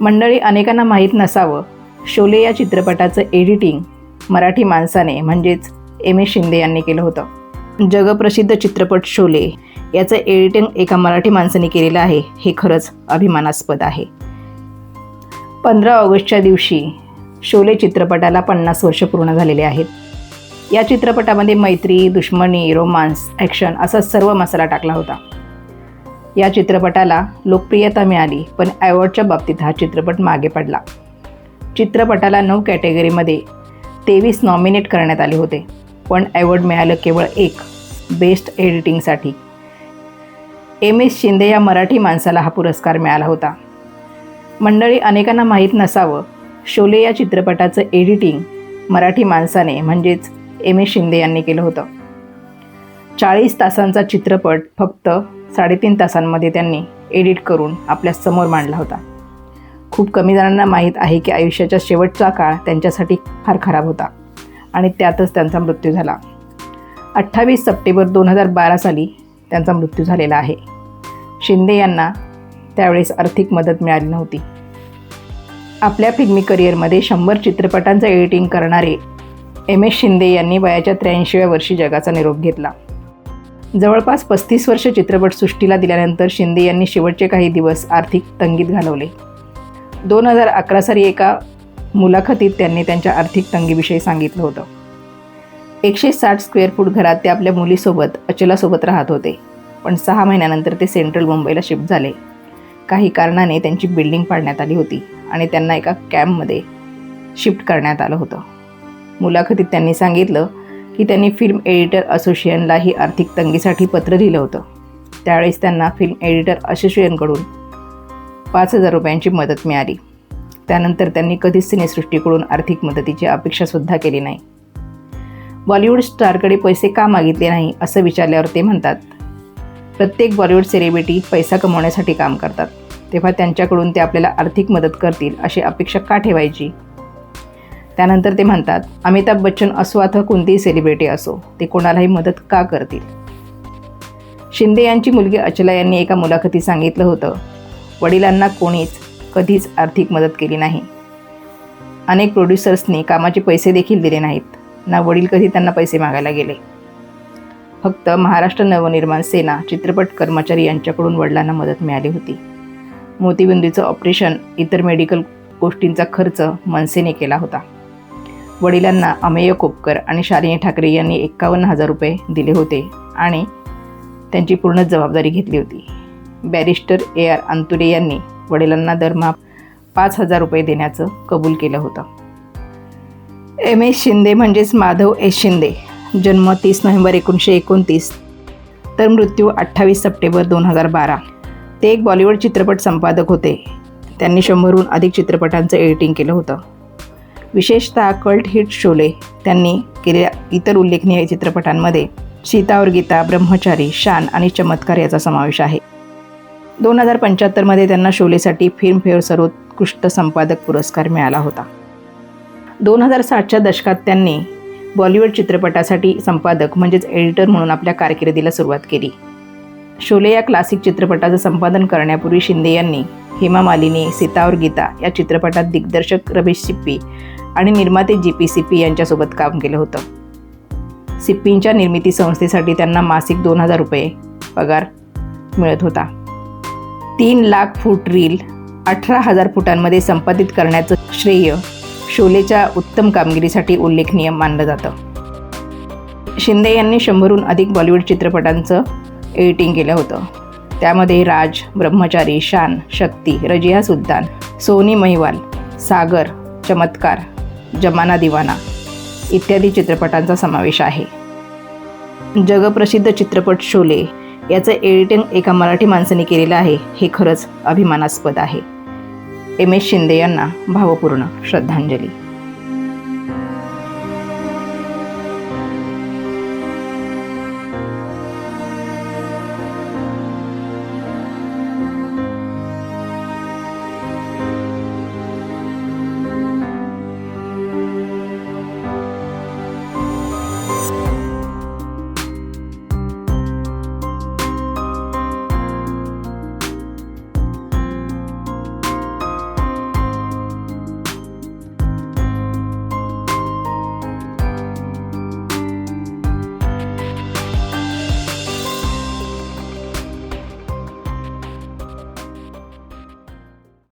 मंडळी अनेकांना माहीत नसावं. शोले या चित्रपटाचं एडिटिंग मराठी माणसाने म्हणजेच एम एस शिंदे यांनी केलं होतं. जगप्रसिद्ध चित्रपट शोले याचं एडिटिंग एका मराठी माणसाने केलेलं आहे हे खरंच अभिमानास्पद आहे. पंधरा ऑगस्टच्या दिवशी शोले चित्रपटाला पन्नास वर्ष पूर्ण झालेले आहेत. या चित्रपटामध्ये मैत्री दुश्मनी रोमांस ॲक्शन असा सर्व मसाला टाकला होता. या चित्रपटाला लोकप्रियता मिळाली पण ॲवॉर्डच्या बाबतीत हा चित्रपट मागे पडला. चित्रपटाला नऊ कॅटेगरीमध्ये तेवीस नॉमिनेट करण्यात आले होते पण ॲवॉर्ड मिळालं केवळ एक बेस्ट एडिटिंगसाठी. एम एस शिंदे या मराठी माणसाला हा पुरस्कार मिळाला होता. मंडळी अनेकांना माहीत नसावं शोले या चित्रपटाचं एडिटिंग मराठी माणसाने म्हणजेच एम एस शिंदे यांनी केलं होतं. चाळीस तासांचा चित्रपट फक्त साडेतीन तासांमध्ये त्यांनी एडिट करून आपल्यासमोर मांडला होता. खूप कमी जणांना माहीत आहे की आयुष्याच्या शेवटचा काळ त्यांच्यासाठी फार खराब होता आणि त्यातच त्यांचा मृत्यू झाला. अठ्ठावीस सप्टेंबर दोन हजार बारा साली त्यांचा मृत्यू झालेला आहे. शिंदे यांना त्यावेळेस आर्थिक मदत मिळाली नव्हती. आपल्या फिल्मी करिअरमध्ये शंभर चित्रपटांचं एडिटिंग करणारे एम एस शिंदे यांनी वयाच्या त्र्याऐंशीव्या वर्षी जगाचा निरोप घेतला. जवळपास पस्तीस वर्ष चित्रपटसृष्टीला दिल्यानंतर शिंदे यांनी शेवटचे काही दिवस आर्थिक तंगीत घालवले. दोन हजार अकरा साली एका मुलाखतीत त्यांनी त्यांच्या आर्थिक तंगीविषयी सांगितलं होतं. एकशे साठ स्क्वेअर फूट घरात ते आपल्या मुलीसोबत अचलासोबत राहत होते. पण सहा महिन्यानंतर ते सेंट्रल मुंबईला शिफ्ट झाले. काही कारणाने त्यांची बिल्डिंग पाडण्यात आली होती आणि त्यांना एका कॅम्पमध्ये शिफ्ट करण्यात आलं होतं. मुलाखतीत त्यांनी सांगितलं की त्यांनी फिल्म एडिटर असोसिएशनलाही आर्थिक तंगीसाठी पत्र लिहिलं होतं. त्यावेळेस त्यांना फिल्म एडिटर असोसिएशनकडून पाच हजार रुपयांची मदत मिळाली. त्यानंतर त्यांनी कधीच सिनेसृष्टीकडून आर्थिक मदतीची अपेक्षासुद्धा केली नाही. बॉलिवूड स्टारकडे पैसे का मागितले नाही असं विचारल्यावर ते म्हणतात प्रत्येक बॉलिवूड सेलिब्रिटी पैसा कमवण्यासाठी काम करतात. तेव्हा त्यांच्याकडून ते आपल्याला आर्थिक मदत करतील अशी अपेक्षा का ठेवायची? त्यानंतर ते म्हणतात अमिताभ बच्चन असो अथवा कोणतीही सेलिब्रिटी असो ते कोणालाही मदत का करतील? शिंदे यांची मुलगी अचला यांनी एका मुलाखतीत सांगितलं होतं वडिलांना कोणीच कधीच आर्थिक मदत केली नाही. अनेक प्रोड्युसर्सनी कामाचे पैसे देखील दिले नाहीत. ना वडील कधी त्यांना पैसे मागायला गेले. फक्त महाराष्ट्र नवनिर्माण सेना चित्रपट कर्मचारी यांच्याकडून वडिलांना मदत मिळाली होती. मोतीबिंदूचं ऑपरेशन इतर मेडिकल गोष्टींचा खर्च मनसेने केला होता. वडिलांना अमेय कोपकर आणि शालिनी ठाकरे यांनी एक्कावन्न हजार रुपये दिले होते आणि त्यांची पूर्ण जबाबदारी घेतली होती. बॅरिस्टर ए आर अंतुरे यांनी वडिलांना दरमहा पाच हजार रुपये देण्याचं कबूल केलं होतं. एम एस शिंदे म्हणजेच माधव एस शिंदे जन्म तीस नोव्हेंबर एकोणीसशे एकोणतीस तर मृत्यू अठ्ठावीस सप्टेंबर दोन हजार बारा. ते एक बॉलिवूड चित्रपट संपादक होते. त्यांनी शंभरहून अधिक चित्रपटांचं एडिटिंग केलं होतं. विशेषतः कल्ट हिट शोले त्यांनी केलेल्या इतर उल्लेखनीय चित्रपटांमध्ये सीता और गीता ब्रह्मचारी शान आणि चमत्कार याचा समावेश आहे. दोन हजार पंच्याहत्तरमध्ये त्यांना शोलेसाठी फिल्मफेअर सर्वोत्कृष्ट संपादक पुरस्कार मिळाला होता. दोन हजार साठच्या दशकात त्यांनी बॉलिवूड चित्रपटासाठी संपादक म्हणजेच एडिटर म्हणून आपल्या कारकिर्दीला सुरुवात केली. शोले या क्लासिक चित्रपटाचं संपादन करण्यापूर्वी शिंदे यांनी हेमा मालिनी सीता और गीता या चित्रपटात दिग्दर्शक रमेश सिप्पी आणि निर्माते जी पी सिप्पी यांच्यासोबत काम केलं होतं. सिप्पींच्या निर्मिती संस्थेसाठी त्यांना मासिक दोन हजार रुपये पगार मिळत होता. तीन लाख फूट रील अठरा हजार फुटांमध्ये संपादित करण्याचं श्रेय शोलेच्या उत्तम कामगिरीसाठी उल्लेखनीय मानलं जातं. शिंदे यांनी शंभरहून अधिक बॉलिवूड चित्रपटांचं एडिटिंग केलं होतं. त्यामध्ये राज ब्रह्मचारी शान शक्ती रजिया सुलतान सोनी महिवाल सागर चमत्कार जमाना दिवाना इत्यादी चित्रपटांचा समावेश आहे. जगप्रसिद्ध चित्रपट शोले याचं एडिटिंग एका मराठी माणसाने केलेलं आहे हे खरंच अभिमानास्पद आहे. एम एस शिंदे यांना भावपूर्ण श्रद्धांजली.